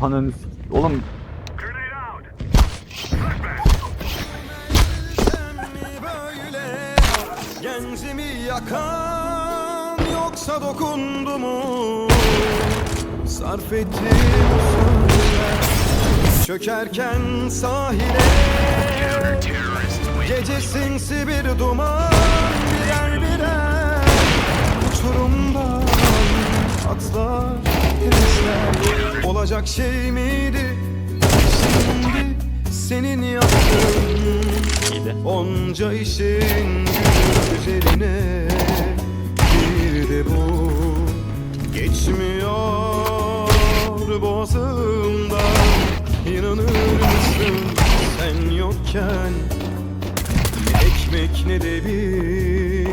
Ananı s- Oğlum. Böyle Gencimi yakan yoksa dokundu mu? Sarf ettim Çökerken sahile. Gece sinsi bir duman Olacak şey miydi Şimdi senin yaptığın. Onca işin güzeline Bir de bu geçmiyor boğazımdan İnanır mısın sen yokken Ne ekmek ne de bir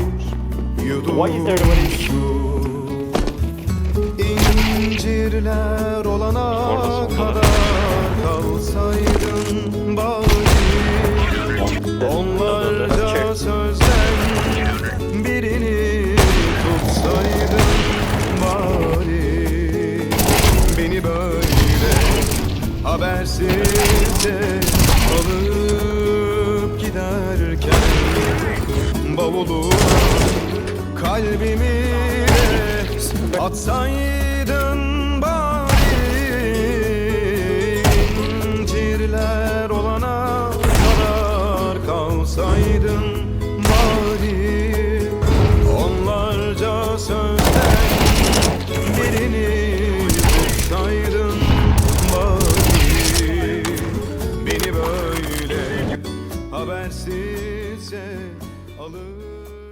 yudum su. İncirler olana kadar. kalsaydın bari. Onlarca sözden birini tutsaydın bari. Beni böyle habersizce alıp giderken Bavuluna kalbimi atsaydın İncirler olana kadar kalsaydın bari. Onlarca sözden birini tutsaydın bari. Beni böyle habersizce alıp